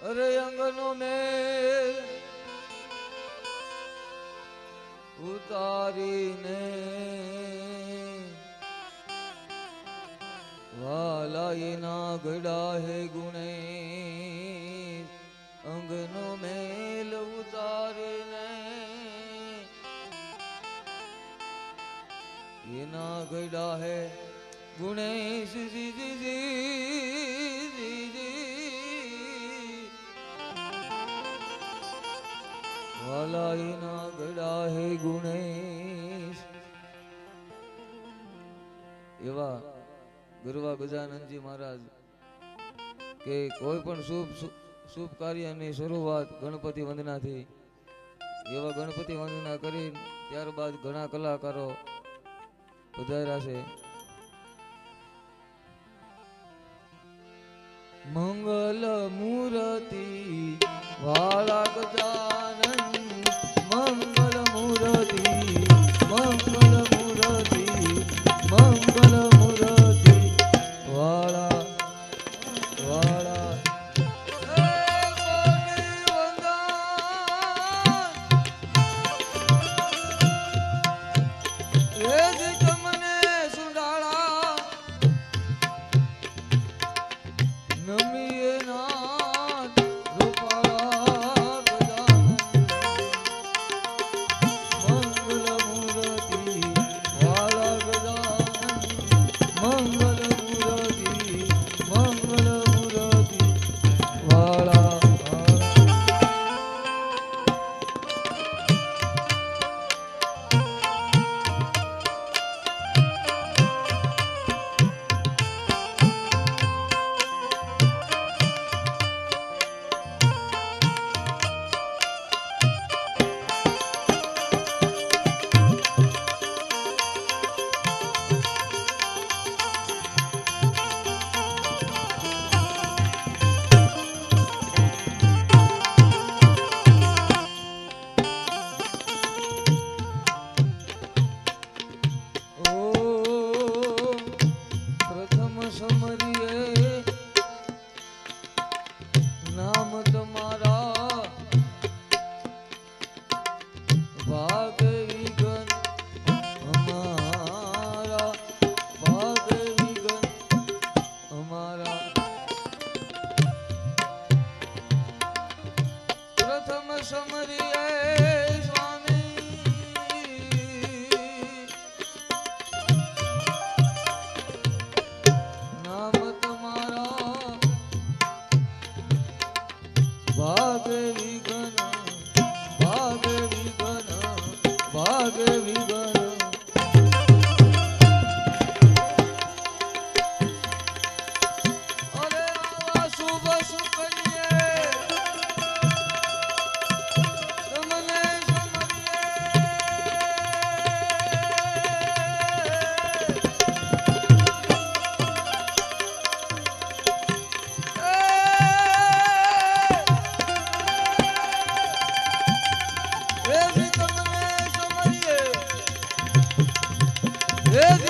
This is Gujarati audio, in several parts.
અરે અંગનો મેલ ઉતારીને વાલાઈના ગડા હે ગુણે અંગનો મેલ ઉતારીને એના ગડા હે ગુણેશ જી જી વાલાઈના ગડા હે ગુણેશ. એવા ગુરવા ગજાનંદજી મહારાજ કે કોઈ પણ શુભ શુભ કાર્યની શરૂઆત ગણપતિ વંદનાથી. એવા ગણપતિ વંદના કરી ત્યારબાદ ઘણા કલાકારો પધાર્યા છે. મંગલ મૂર્તિ વાળા ગજાનન મંગલ મંગલ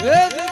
હે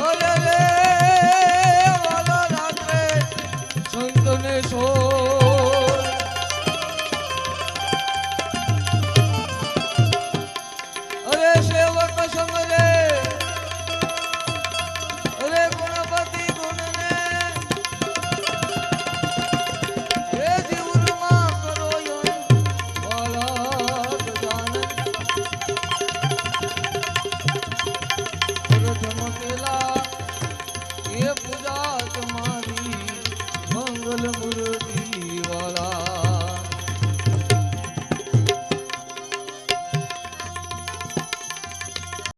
¡Ole!